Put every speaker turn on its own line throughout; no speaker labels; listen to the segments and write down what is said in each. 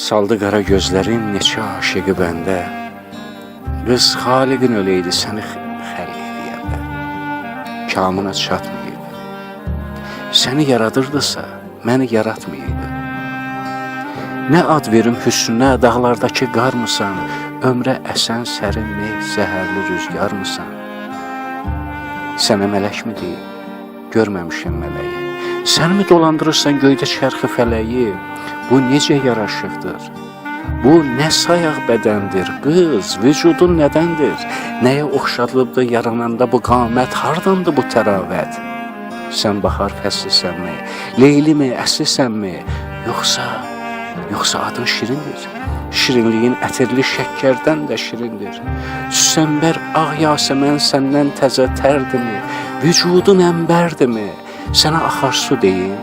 Saldı qara gözlərin neçə aşıqı bəndə. Qız xaliqin öləydi səni xəlq edəndə. Kamına çatmayıb. Səni yaradırdısa, məni yaratmayıb. Nə ad verim hüsnünə, dağlardakı qarmısan, ömrə əsən sərin meh, zəhərli rüzgarmısan? Sənə mələk mi deyim? Görməmişəm mələyi. Sən mi dolandırırsan göydə çərxi fələyi? Bu necə yaraşıqdır? Bu nə sayaq bədəndir? Qız, vücudun nədəndir? Nəyə oxşadılıbdı yarananda bu qamət? Hardandı bu təravət? Sən bahar fəslisənmi? Leylimi, əslisənmi? Yoxsa yoxsa adın şirindir? Şirinliyin ətirli şəkərdən də şirindir. Süsənbər ağ yasəmən səndən təzə tərdimi? Vücudun əmbərdimi? Sənə axar su deyim,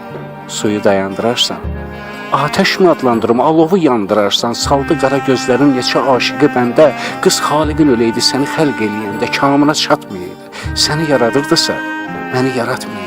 suyu dayandırarsan. Ateş mi adlandırım, alovu yandırarsan, saldı qara gözlərin neçə aşıqı bəndə, qız xaliqin öləydi səni xəlq eləyəndə, kamına çatmayıb. Səni yaradırdısa, məni yaratmayıb.